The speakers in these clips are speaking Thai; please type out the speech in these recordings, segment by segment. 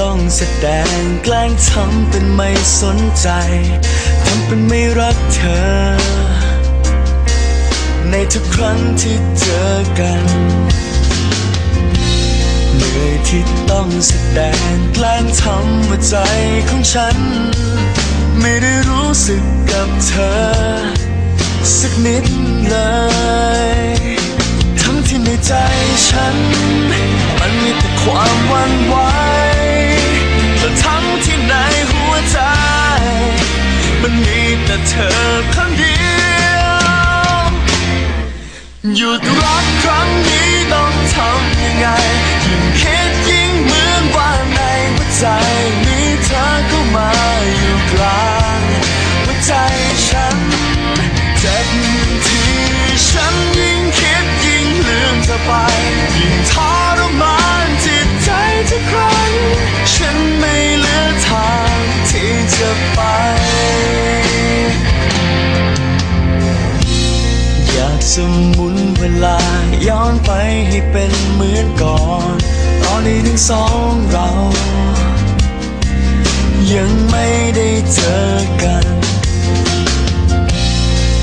ต้องแสดงแกล้งทำเป็นไม่สนใจทำเป็นไม่รักเธอ ในทุกครั้งที่เจอกันเหนื่อยที่ต้องแสดงแกล้งทำว่าใจของฉัน ไม่ได้รู้สึกกับเธอ สักนิด หยุดรักครั้งนี้ต้องทำยังไง ย้อนไปให้เป็นเหมือนก่อน ตอนนี้ทั้งสองเรา ยังไม่ได้เจอกัน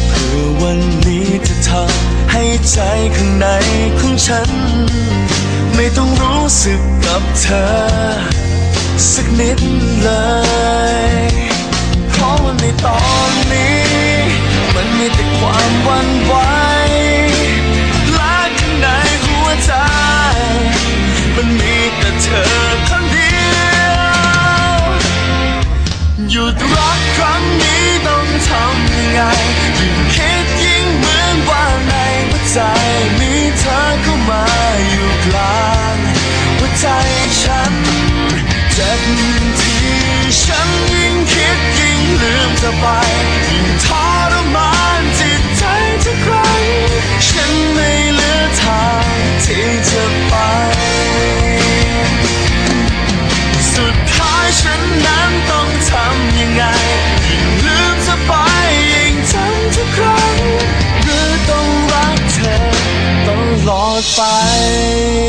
เพื่อวันนี้จะทำให้ใจข้างในของฉัน ไม่ต้องรู้สึกกับเธอ สักนิดเลย เพราะว่าในตอนนี้ หยุดรักครั้งนี้ต้องทำยังไงยิ่งคิดยิ่งเหมือนว่าในหัวใจมีเธอเข้ามาอยู่กลางหัวใจฉันเจ็บทีฉันยิ่งคิดยิ่งลืมเธอไปยิ่งทรมานจิตใจทุกครั้งฉันไม่เหลือทางที่จะไป สุดท้ายฉัน ไฟ